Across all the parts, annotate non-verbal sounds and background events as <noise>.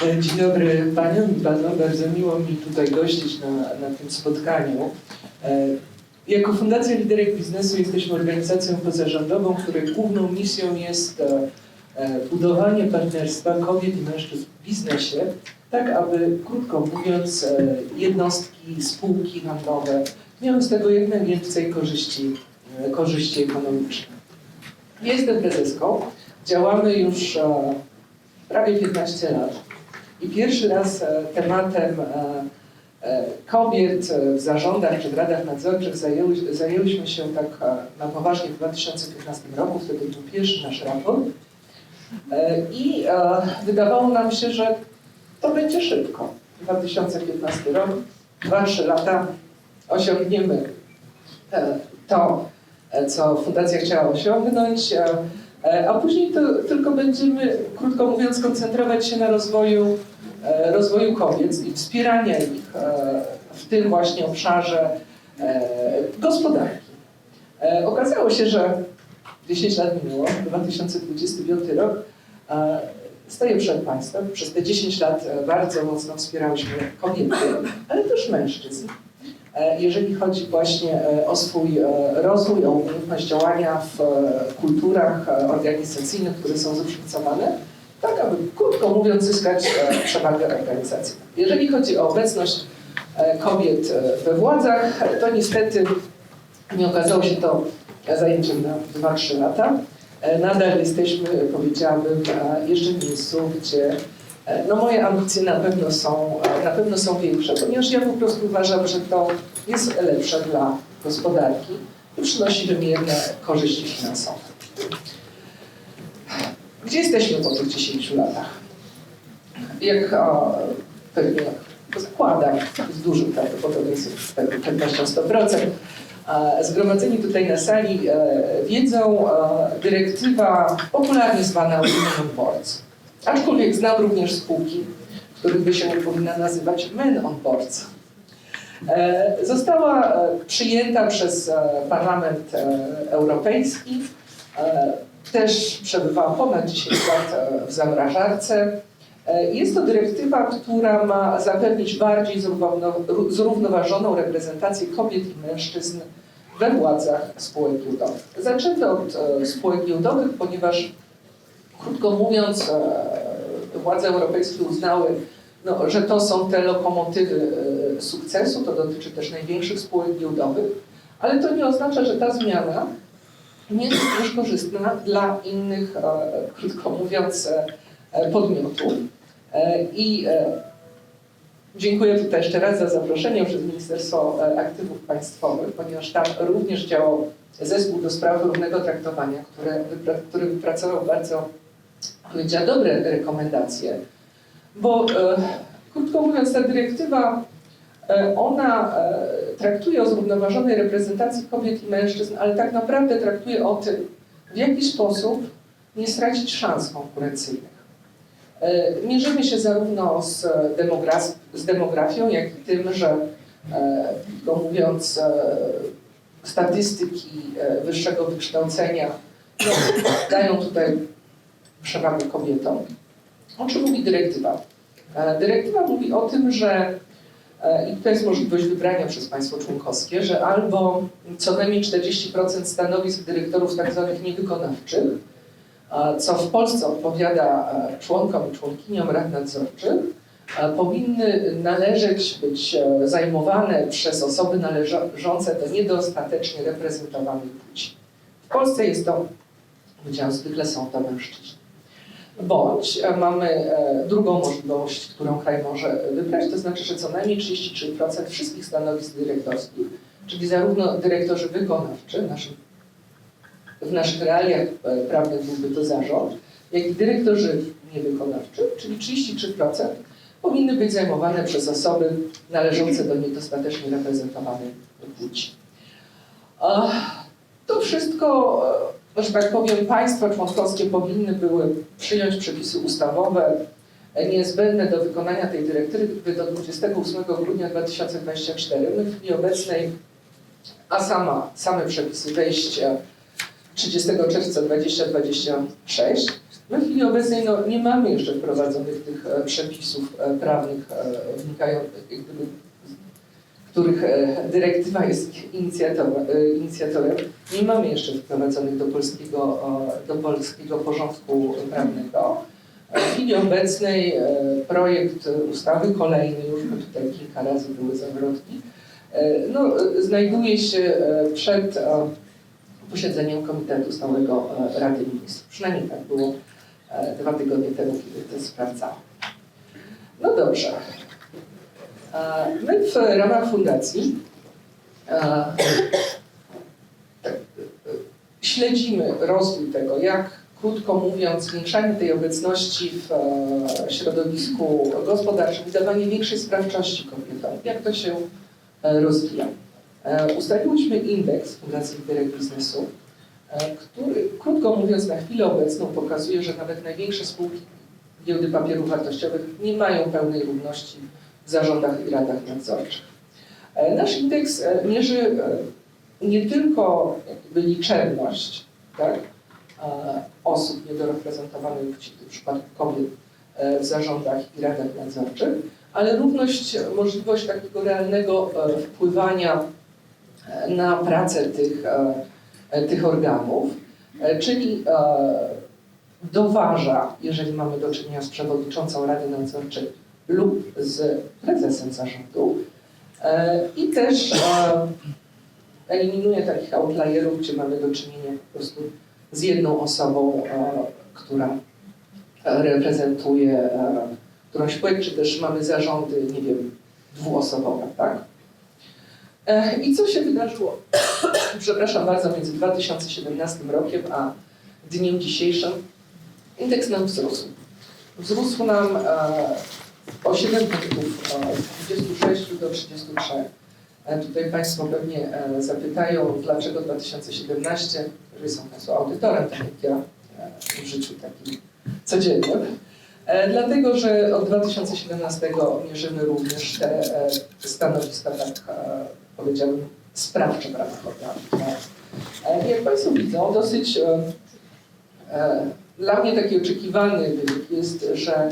Dzień dobry Paniom i Panom. Bardzo miło mi tutaj gościć na, na tym spotkaniu. E, Jako Fundacja Liderek Biznesu jesteśmy organizacją pozarządową, której główną misją jest e, e, budowanie partnerstwa kobiet i mężczyzn w biznesie, tak aby, krótko mówiąc, jednostki, spółki handlowe miały z tego jak najwięcej korzyści, korzyści ekonomicznych. Jestem prezeską. Działamy już prawie 15 lat. I pierwszy raz e, tematem e, e, kobiet w zarządach czy w radach nadzorczych zajęły, zajęłyśmy się tak na poważnie w 2015 roku, wtedy był pierwszy nasz raport. I wydawało nam się, że to będzie szybko. 2015 rok, 2-3 lata osiągniemy to, co Fundacja chciała osiągnąć. A później to tylko będziemy, krótko mówiąc, koncentrować się na rozwoju, rozwoju kobiet i wspierania ich e, w tym właśnie obszarze e, gospodarki. E, Okazało się, że 10 lat minęło, 2025 rok, e, stoję przed Państwem. Przez te 10 lat e, bardzo mocno wspierałyśmy kobiety, ale też mężczyzn. E, jeżeli chodzi właśnie e, o swój e, rozwój, o umiejętność działania w e, kulturach e, organizacyjnych, które są zróżnicowane, tak aby, krótko mówiąc, zyskać e, przewagę organizacji. Jeżeli chodzi o obecność e, kobiet e, we władzach, to niestety nie okazało się to zajęciem na 2-3 lata. Nadal jesteśmy, powiedziałabym, jeszcze w miejscu, gdzie No moje ambicje na pewno są, na pewno są większe, ponieważ ja po prostu uważam, że to jest lepsze dla gospodarki i przynosi wymierne korzyści finansowe. Gdzie jesteśmy po tych 10 latach? Jak o, pewnie zakładam, z dużym prawdopodobieństwem pewnie pewnością 100%, e, zgromadzeni tutaj na sali e, wiedzą, e, dyrektywa popularnie zwana Women on Boards. Aczkolwiek znam również spółki, których by się nie powinna nazywać Men on Boards. E, Została przyjęta przez Parlament Europejski. Też przebywała ponad 10 lat e, w zamrażarce. E, Jest to dyrektywa, która ma zapewnić bardziej zrówno- zrównoważoną reprezentację kobiet i mężczyzn we władzach spółek giełdowych. Zacznę od e, spółek giełdowych, ponieważ krótko mówiąc, władze europejskie uznały, no, że to są te lokomotywy sukcesu, to dotyczy też największych spółek giełdowych, ale to nie oznacza, że ta zmiana nie jest również korzystna dla innych, e, krótko mówiąc, e, e, podmiotów. I dziękuję tutaj jeszcze raz za zaproszenie przez Ministerstwo Aktywów Państwowych, ponieważ tam również działał zespół do spraw równego traktowania, który, który wypracował bardzo powiedziała, dobre rekomendacje, bo krótko mówiąc, ta dyrektywa ona e, traktuje o zrównoważonej reprezentacji kobiet i mężczyzn, ale tak naprawdę traktuje o tym, w jaki sposób nie stracić szans konkurencyjnych. E, mierzymy się zarówno z, demogra- z demografią, jak i tym, że e, krótko mówiąc, e, statystyki e, wyższego wykształcenia no, dają tutaj przewagę kobietom. O czym mówi dyrektywa? E, Dyrektywa mówi o tym, że e, i tutaj jest możliwość wybrania przez państwo członkowskie, że albo co najmniej 40% stanowisk dyrektorów tak zwanych niewykonawczych, co w Polsce odpowiada e, członkom i członkiniom rad nadzorczych, e, powinny należeć, być e, zajmowane przez osoby należące do niedostatecznie reprezentowanej płci. W Polsce jest to, powiedziałam, zwykle są to mężczyźni. Bądź e, mamy e, drugą możliwość, którą kraj może wybrać, to znaczy, że co najmniej 33% wszystkich stanowisk dyrektorskich, czyli zarówno dyrektorzy wykonawczy, w, naszych realiach e, prawnych byłby to zarząd, jak i dyrektorzy niewykonawczy, czyli 33%, powinny być zajmowane przez osoby należące do niedostatecznie reprezentowanej płci. To wszystko e, że tak powiem, państwa członkowskie powinny były przyjąć przepisy ustawowe e, niezbędne do wykonania tej dyrektywy do 28 grudnia 2024. My w chwili obecnej, a sama, same przepisy wejścia 30 czerwca 2026. Na chwili obecnej no, nie mamy jeszcze wprowadzonych tych e, przepisów e, prawnych wnikających, których e, dyrektywa jest inicjatorem, e, inicjatorem. Nie mamy jeszcze wprowadzonych do polskiego, e, do polskiego porządku prawnego. W chwili obecnej e, projekt ustawy, kolejny już, bo tutaj kilka razy były zawrotki, e, no, e, znajduje się e, przed e, posiedzeniem Komitetu Stałego e, Rady Ministrów. Przynajmniej tak było e, dwa tygodnie temu, kiedy to sprawdzałam. No dobrze. E, My w ramach fundacji e, śledzimy rozwój tego, jak krótko mówiąc, zwiększanie tej obecności w e, środowisku gospodarczym dawanie większej sprawczości kobietom, jak to się rozwija. Ustaliłyśmy indeks Fundacji Liderek Biznesu, który, krótko mówiąc, na chwilę obecną pokazuje, że nawet największe spółki giełdy papierów wartościowych nie mają pełnej równości zarządach i radach nadzorczych. E, Nasz indeks e, mierzy e, nie tylko liczebność tak, osób niedoreprezentowanych w przypadku kobiet w zarządach i radach nadzorczych, ale równość, możliwość takiego realnego wpływania na pracę tych, tych organów, czyli doważa, jeżeli mamy do czynienia z przewodniczącą Rady Nadzorczej lub z prezesem zarządu e, i też e, eliminuje takich outlierów, gdzie mamy do czynienia po prostu z jedną osobą, e, która reprezentuje którąś płeć, czy też mamy zarządy, nie wiem, dwuosobowe, tak? I co się wydarzyło, <coughs> przepraszam bardzo, między 2017 rokiem a dniem dzisiejszym? Indeks nam wzrósł. Wzrósł nam e, o 7 punktów, z 26 do 33. E, Tutaj Państwo pewnie e, zapytają, dlaczego 2017, jeżeli są Państwo audytorem, tak jak ja w życiu takim codziennym. E, Dlatego, że od 2017 mierzymy również te stanowiska, tak powiedziałbym, sprawcze w ramach organów. Jak Państwo widzą, dosyć dla mnie taki oczekiwany wynik jest, że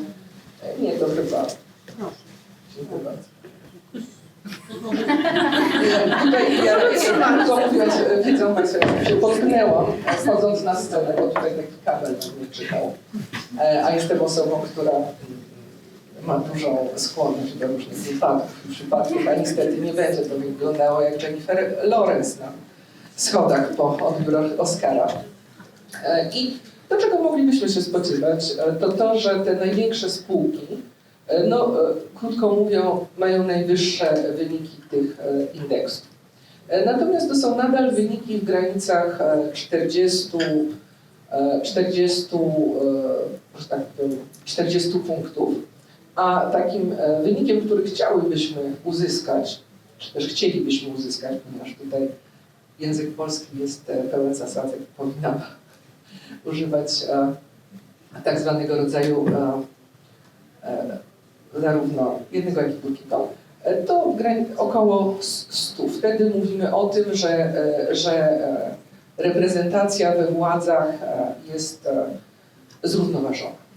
nie, to chyba. Dziękuję bardzo. Tutaj ja tylko mówiąc, e, widzą Państwo, jak się potknęłam, wchodząc na scenę, bo tutaj taki kabel mnie czytał. E, A jestem osobą, która ma dużą skłonność do różnych wypadków i przypadków, a niestety nie będzie to wyglądało jak Jennifer Lawrence na schodach po odbiorach Oscara. E, I to, czego moglibyśmy się spodziewać, e, to to, że te największe spółki, e, no, e, krótko mówiąc, mają najwyższe wyniki tych indeksów. Natomiast to są nadal wyniki w granicach e, 40, e, 40, e, że tak powiem, 40 punktów, a takim wynikiem, który chciałybyśmy uzyskać, czy też chcielibyśmy uzyskać, ponieważ tutaj język polski jest pełen zasadzek, powinnam używać e, tak zwanego rodzaju e, e, zarówno jednego, jak i drugiego, to około 100. Wtedy mówimy o tym, że, że reprezentacja we władzach jest zrównoważona.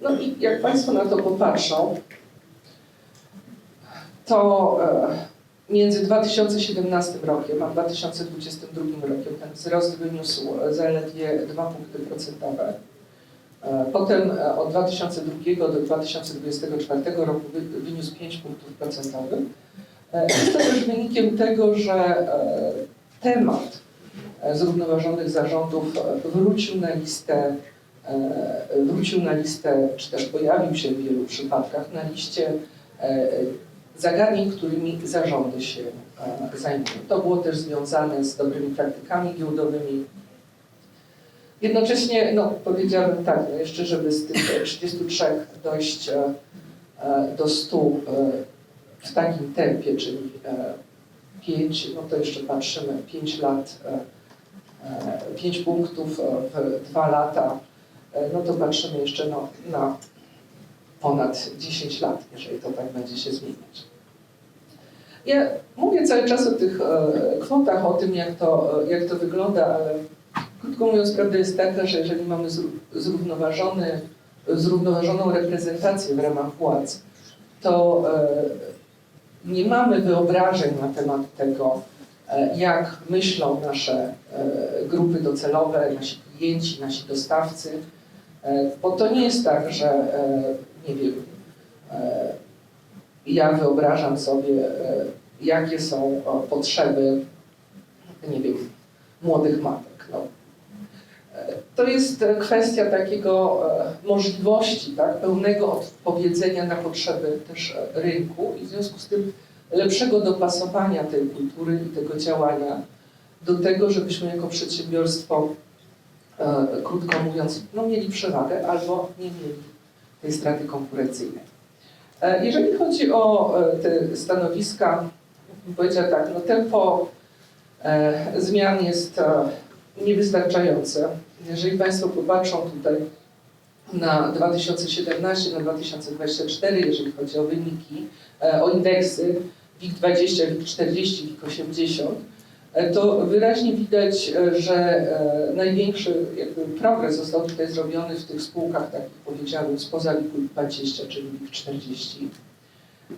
No i jak Państwo na to popatrzą, to między 2017 rokiem a 2022 rokiem ten wzrost wyniósł zaledwie 2 punkty procentowe. E, Potem e, od 2002 do 2024 roku wy- wyniósł 5 punktów procentowych. E, Jest to też wynikiem tego, że e, temat e, zrównoważonych zarządów e, wrócił na listę, e, wrócił na listę, czy też pojawił się w wielu przypadkach na liście e, zagadnień, którymi zarządy się e, zajmują. To było też związane z dobrymi praktykami giełdowymi. Jednocześnie, no powiedziałabym tak, no jeszcze żeby z tych 33 dojść e, e, do 100 e, w takim tempie, czyli 5, no to jeszcze patrzymy, 5 lat, 5 punktów w 2 lata, no to patrzymy jeszcze no, na ponad 10 lat, jeżeli to tak będzie się zmieniać. Ja mówię cały czas o tych e, kwotach, o tym, jak to, jak to wygląda, ale krótko mówiąc, prawda jest taka, że jeżeli mamy zró- zrównoważony, zrównoważoną reprezentację w ramach władz, to e, nie mamy wyobrażeń na temat tego, e, jak myślą nasze e, grupy docelowe, nasi klienci, nasi dostawcy, E, bo to nie jest tak, że nie wiem, e, ja wyobrażam sobie, e, jakie są potrzeby, nie wiem, młodych matek. No. E, To jest kwestia takiego możliwości, tak, pełnego odpowiedzenia na potrzeby też rynku i w związku z tym lepszego dopasowania tej kultury i tego działania do tego, żebyśmy jako przedsiębiorstwo, krótko mówiąc, no, mieli przewagę albo nie mieli tej straty konkurencyjnej. E, Jeżeli chodzi o e, te stanowiska, bym powiedziała tak, no tempo e, zmian jest niewystarczające. Jeżeli Państwo popatrzą tutaj na 2017, na 2024, jeżeli chodzi o wyniki, o indeksy WIG20, WIG40, WIG80, e, to wyraźnie widać, e, że e, największy jakby progres został tutaj zrobiony w tych spółkach, takich powiedziałbym, spoza WIG20, czyli WIG40.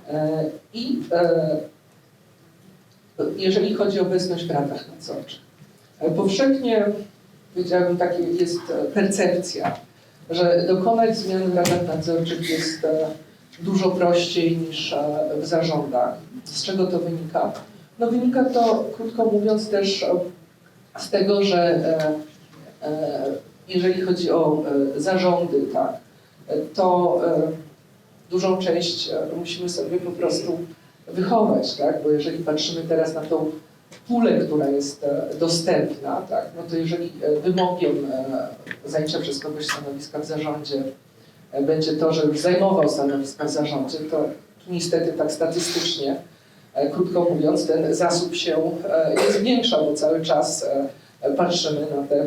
E, I e, jeżeli chodzi o obecność w radach nadzorczych. E, Powszechnie, powiedziałabym, takie jest e, percepcja, że dokonać zmian w radach nadzorczych jest e, dużo prościej niż e, w zarządach. Z czego to wynika? No wynika to, krótko mówiąc, też z tego, że e, e, jeżeli chodzi o e, zarządy, tak, to dużą część musimy sobie po prostu wychować, tak? Bo jeżeli patrzymy teraz na tą pulę, która jest dostępna, tak? No to jeżeli wymogiem zajęcia przez kogoś stanowiska w zarządzie będzie to, że zajmował stanowiska w zarządzie, to niestety tak statystycznie, krótko mówiąc, ten zasób się e, nie zwiększa, bo cały czas e, patrzymy na te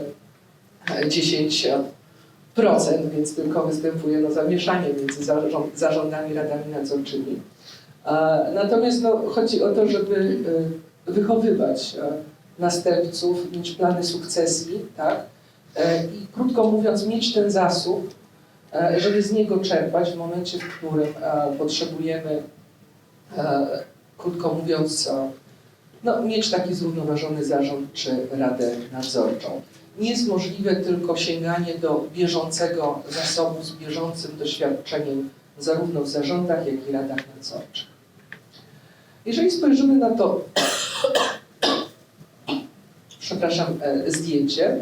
e, 10%, więc tylko występuje no, zamieszanie między zarząd, zarządami, radami nadzorczymi. E, Natomiast no, chodzi o to, żeby e, wychowywać e, następców, mieć plany sukcesji, tak? E, I krótko mówiąc, mieć ten zasób, e, żeby z niego czerpać w momencie, w którym e, potrzebujemy, e, krótko mówiąc, no, mieć taki zrównoważony zarząd czy radę nadzorczą. Nie jest możliwe tylko sięganie do bieżącego zasobu z bieżącym doświadczeniem zarówno w zarządach, jak i radach nadzorczych. Jeżeli spojrzymy na to, <coughs> przepraszam, e, zdjęcie,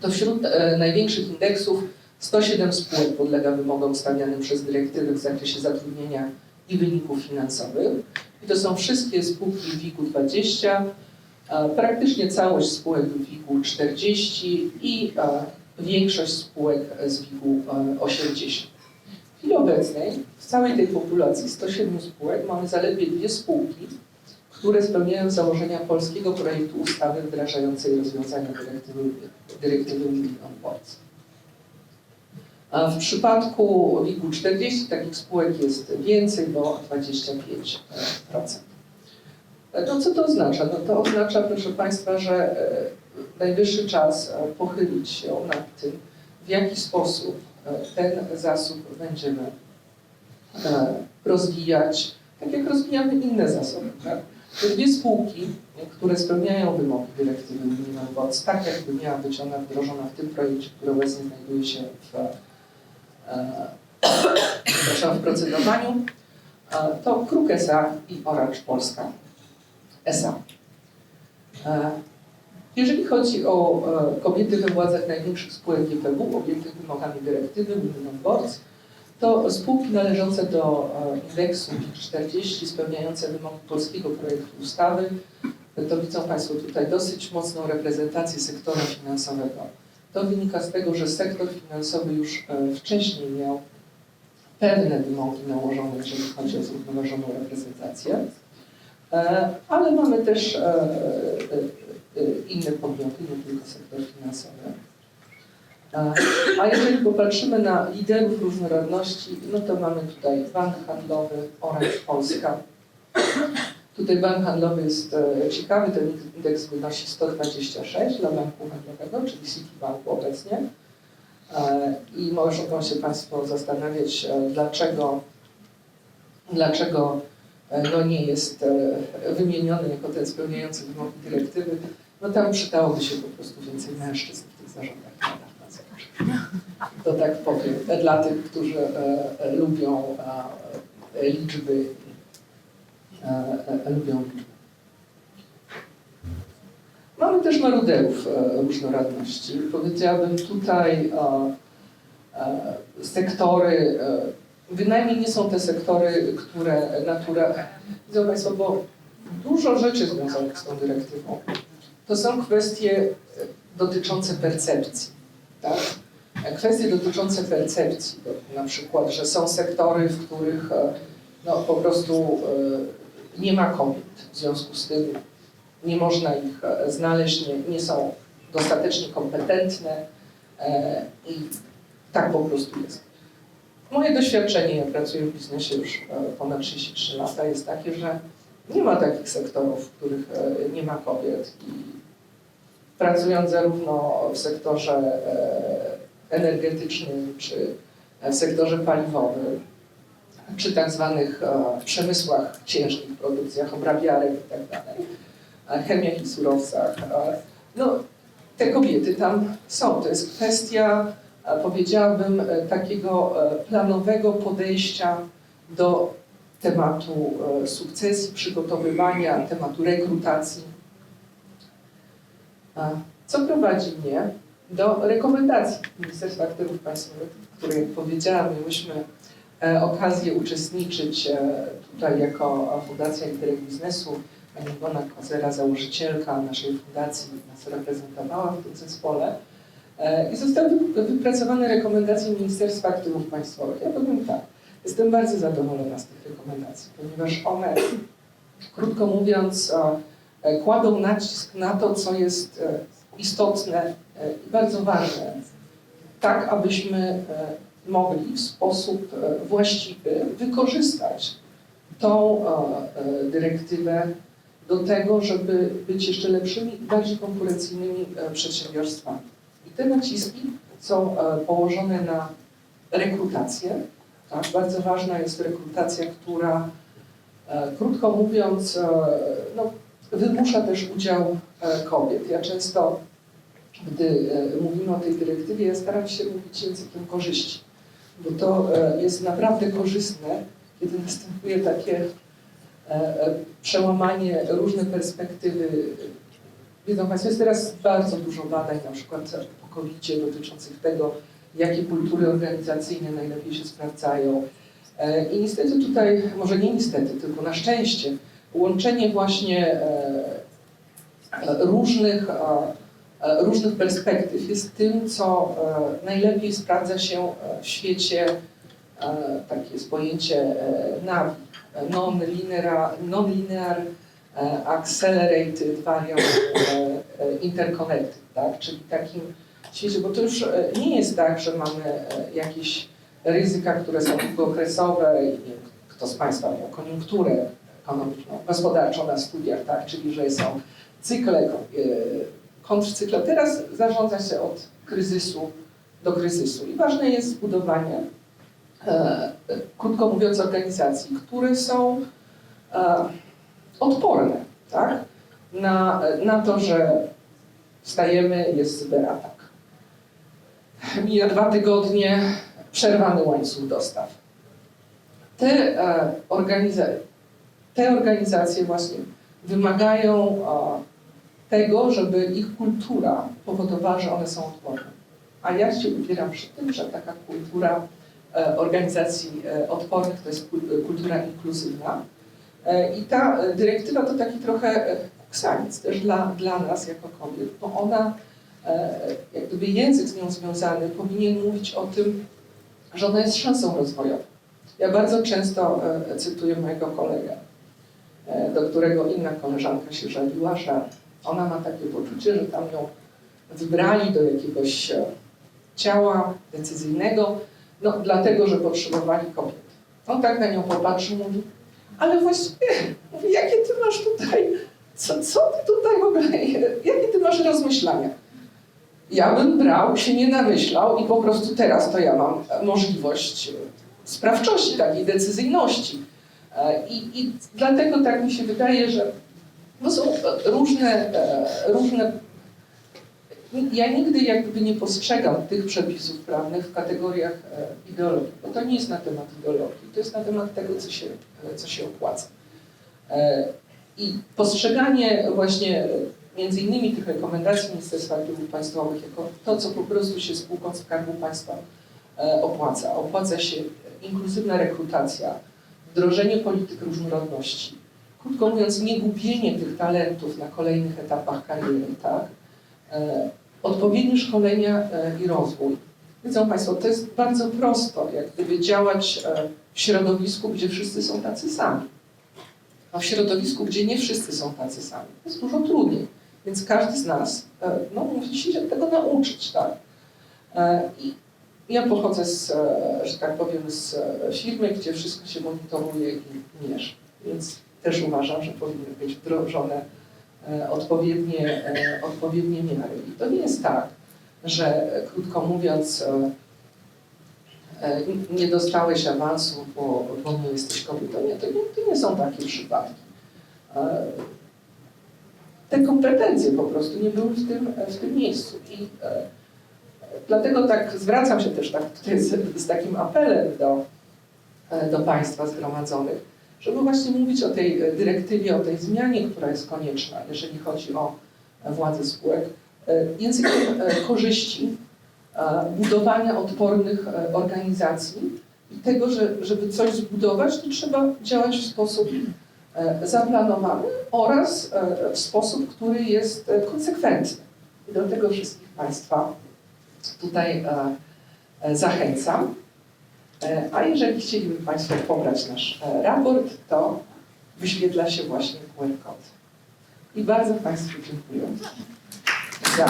to wśród e, największych indeksów 107 spółek podlega wymogom stawianym przez dyrektywy w zakresie zatrudnienia i wyników finansowych. I to są wszystkie spółki w WIG-u 20, e, praktycznie całość spółek w WIG-u 40 i większość spółek z WIG-u e, 80. W chwili obecnej w całej tej populacji 107 spółek mamy zaledwie dwie spółki, które spełniają założenia polskiego projektu ustawy wdrażającej rozwiązania dyrektywy, dyrektywy Union Boards. W przypadku WIG-u 40 takich spółek jest więcej, bo 25%. No co to oznacza? No to oznacza, proszę Państwa, że e, najwyższy czas e, pochylić się nad tym, w jaki sposób e, ten zasób będziemy e, rozwijać, tak jak rozwijamy inne zasoby. Tak? Te dwie spółki, e, które spełniają wymogi dyrektywy Minimum tak jakby miała być ona wdrożona w tym projekcie, który obecnie znajduje się w, e, <coughs> przepraszam, w procedowaniu, e, to Kruk S.A. i Orange Polska S.A. E, Jeżeli chodzi o e, kobiety we władzach największych spółek GPW objętych wymogami dyrektywy Minimum Boards, to spółki należące do e, indeksu WIG40 spełniające wymogi polskiego projektu ustawy, to widzą Państwo tutaj dosyć mocną reprezentację sektora finansowego. To wynika z tego, że sektor finansowy już e, wcześniej miał pewne wymogi nałożone, jeżeli chodzi o zrównoważoną reprezentację, E, ale mamy też e, inne podmioty, nie tylko sektor finansowy. A jeżeli popatrzymy na liderów różnorodności, no to mamy tutaj Bank Handlowy, Orange Polska, Tutaj bank handlowy jest e, ciekawy, ten indeks wynosi 126 dla banku handlowego, czyli Citibanku obecnie. E, I mogą się Państwo zastanawiać, e, dlaczego, dlaczego no nie jest wymieniony jako ten spełniający wymogi dyrektywy. No tam przydałoby się po prostu więcej mężczyzn w tych zarządach. To tak powiem, dla tych, którzy lubią liczby, lubią liczby. Mamy też maruderów e, różnorodności. Powiedziałabym tutaj e, e, sektory, e, bynajmniej nie są te sektory, które natura... Widzą Państwo, bo dużo rzeczy związanych z tą dyrektywą to są kwestie e, dotyczące percepcji. Tak? E, Kwestie dotyczące percepcji, na przykład, że są sektory, w których e, no, po prostu e, nie ma kobiet, w związku z tym nie można ich e, znaleźć, nie, nie są dostatecznie kompetentne e, i tak po prostu jest. Moje doświadczenie, ja pracuję w biznesie już e, ponad 33 lata, jest takie, że nie ma takich sektorów, w których nie ma kobiet i pracując zarówno w sektorze energetycznym, czy w sektorze paliwowym, czy tak zwanych e, przemysłach ciężkich, produkcjach obrabiarek i tak e, chemiach i surowcach. e, No, te kobiety tam są. To jest kwestia, powiedziałabym, takiego planowego podejścia do tematu sukcesji, przygotowywania, tematu rekrutacji. Co prowadzi mnie do rekomendacji Ministerstwa Aktywów Państwowych, które, jak powiedziałam, miałyśmy e, okazję uczestniczyć e, tutaj jako Fundacja Interreg Biznesu. Pani Iwona Kozera, założycielka naszej fundacji, nas reprezentowała w tym zespole. E, I zostały wy- wypracowane rekomendacje Ministerstwa Aktywów Państwowych. Ja powiem tak, jestem bardzo zadowolona z tych rekomendacji, ponieważ one, krótko mówiąc, e, e, kładą nacisk na to, co jest e, istotne e, i bardzo ważne, tak abyśmy e, mogli w sposób e, właściwy wykorzystać tą e, e, dyrektywę do tego, żeby być jeszcze lepszymi bardziej konkurencyjnymi przedsiębiorstwami. I te naciski są położone na rekrutację. Tak? Bardzo ważna jest rekrutacja, która, krótko mówiąc, no, wymusza też udział kobiet. Ja często, gdy mówimy o tej dyrektywie, ja staram się mówić językiem korzyści, bo to e, jest naprawdę korzystne, kiedy następuje takie e, e, przełamanie, różne perspektywy. Wiedzą Państwo, jest teraz bardzo dużo badań, na przykład po covid dotyczących tego, jakie kultury organizacyjne najlepiej się sprawdzają. I niestety tutaj, może nie niestety, tylko na szczęście, łączenie właśnie różnych, różnych perspektyw jest tym, co e, najlepiej sprawdza się e, w świecie, e, takie jest pojęcie e, NAVI, e, Non-Linear, e, Accelerated Variant e, e, Interconnected, tak? czyli takim świecie, bo to już e, nie jest tak, że mamy e, jakieś ryzyka, które są długookresowe i kto z Państwa miał koniunkturę ekonomiczną, gospodarczą na studiach, tak? czyli że są cykle, kontrcykle. Teraz zarządza się od kryzysu do kryzysu i ważne jest zbudowanie, e, krótko mówiąc, organizacji, które są e, odporne tak? na, na to, że wstajemy, jest cyberatak. Mija dwa tygodnie, przerwany łańcuch dostaw. Te, e, organiza- te organizacje właśnie wymagają e, tego, żeby ich kultura powodowała, że one są odporne. A ja się upieram przy tym, że taka kultura e, organizacji e, odpornych to jest kul- kultura inkluzywna. E, I ta dyrektywa to taki trochę kuksaniec też dla, dla nas jako kobiet, bo ona, jak gdyby język z nią związany powinien mówić o tym, że ona jest szansą rozwojową. Ja bardzo często cytuję mojego kolegę, do którego inna koleżanka się żaliła, że ona ma takie poczucie, że tam ją wybrali do jakiegoś e, ciała decyzyjnego, no dlatego, że potrzebowali kobiet. On tak na nią popatrzył, mówi, ale właściwie, mówię, jakie ty masz tutaj, co, co ty tutaj w ogóle, jakie ty masz rozmyślania? Ja bym brał, się nie namyślał i po prostu teraz to ja mam możliwość e, sprawczości, takiej decyzyjności. E, I, I dlatego tak mi się wydaje, że to są różne, e, różne. Ja nigdy jakby nie postrzegam tych przepisów prawnych w kategoriach e, ideologii, bo to nie jest na temat ideologii, to jest na temat tego, co się, e, co się opłaca. E, I postrzeganie właśnie między innymi tych rekomendacji Ministerstwa Aktywów Państwowych jako to, co po prostu się spółkom Skarbu Państwa e, opłaca. Opłaca się inkluzywna rekrutacja, wdrożenie polityk różnorodności, krótko mówiąc, nie gubienie tych talentów na kolejnych etapach kariery, tak? E, odpowiednie szkolenia e, i rozwój. Widzą Państwo, to jest bardzo prosto, jak gdyby działać e, w środowisku, gdzie wszyscy są tacy sami. A w środowisku, gdzie nie wszyscy są tacy sami, to jest dużo trudniej. Więc każdy z nas no, musi się tego nauczyć, tak? I ja pochodzę z, że tak powiem, z firmy, gdzie wszystko się monitoruje i mierzy. Więc też uważam, że powinny być wdrożone e, odpowiednie, e, odpowiednie miary. I to nie jest tak, że krótko mówiąc, e, nie dostałeś awansu, bo, bo nie jesteś kobietą. Nie, to nie, to nie są takie przypadki. Te kompetencje po prostu nie były w tym, w tym miejscu. I dlatego tak zwracam się też tak tutaj z, z takim apelem do, do Państwa zgromadzonych, żeby właśnie mówić o tej e, dyrektywie, o tej zmianie, która jest konieczna, jeżeli chodzi o e, władzę spółek, e, językiem korzyści, budowania odpornych organizacji i tego, że żeby coś zbudować, to trzeba działać w sposób zaplanowany oraz w sposób, który jest konsekwentny. I do tego wszystkich Państwa tutaj zachęcam. E, A jeżeli chcieliby Państwo pobrać nasz e, raport, to wyświetla się właśnie QR kod. I bardzo Państwu dziękuję za